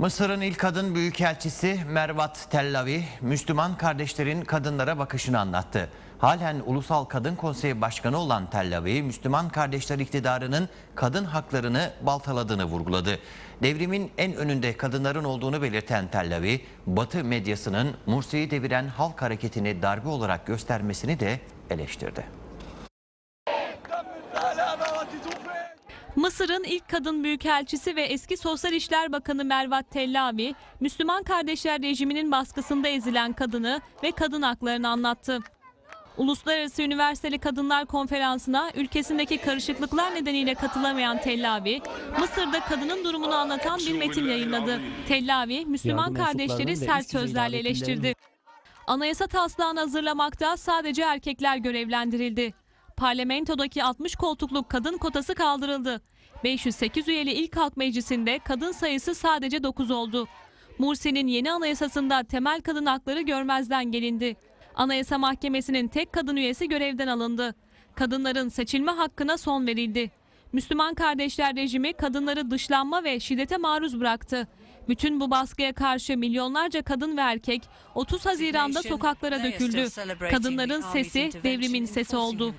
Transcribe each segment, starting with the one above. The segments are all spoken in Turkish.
Mısır'ın ilk kadın büyükelçisi Mervat Tellavi, Müslüman kardeşlerin kadınlara bakışını anlattı. Halen Ulusal Kadın Konseyi Başkanı olan Tellavi, Müslüman kardeşler iktidarının kadın haklarını baltaladığını vurguladı. Devrimin en önünde kadınların olduğunu belirten Tellavi, Batı medyasının Mursi'yi deviren halk hareketini darbe olarak göstermesini de eleştirdi. Mısır'ın ilk kadın büyükelçisi ve eski Sosyal İşler Bakanı Mervat Tellavi, Müslüman Kardeşler rejiminin baskısında ezilen kadını ve kadın haklarını anlattı. Uluslararası Üniversiteli Kadınlar Konferansı'na ülkesindeki karışıklıklar nedeniyle katılamayan Tellavi, Mısır'da kadının durumunu anlatan bir metin yayınladı. Tellavi, Müslüman kardeşleri sert sözlerle eleştirdi. Anayasa taslağını hazırlamakta sadece erkekler görevlendirildi. Parlamentodaki 60 koltukluk kadın kotası kaldırıldı. 508 üyeli ilk halk meclisinde kadın sayısı sadece 9 oldu. Mursi'nin yeni anayasasında temel kadın hakları görmezden gelindi. Anayasa Mahkemesi'nin tek kadın üyesi görevden alındı. Kadınların seçilme hakkına son verildi. Müslüman Kardeşler rejimi kadınları dışlanma ve şiddete maruz bıraktı. Bütün bu baskıya karşı milyonlarca kadın ve erkek 30 Haziran'da sokaklara döküldü. Kadınların sesi devrimin sesi oldu.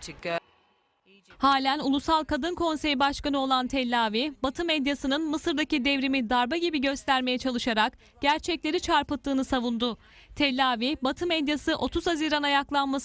Halen Ulusal Kadın Konseyi Başkanı olan Tellavi, Batı medyasının Mısır'daki devrimi darbe gibi göstermeye çalışarak gerçekleri çarpıttığını savundu. Tellavi, Batı medyası 30 Haziran ayaklanmasını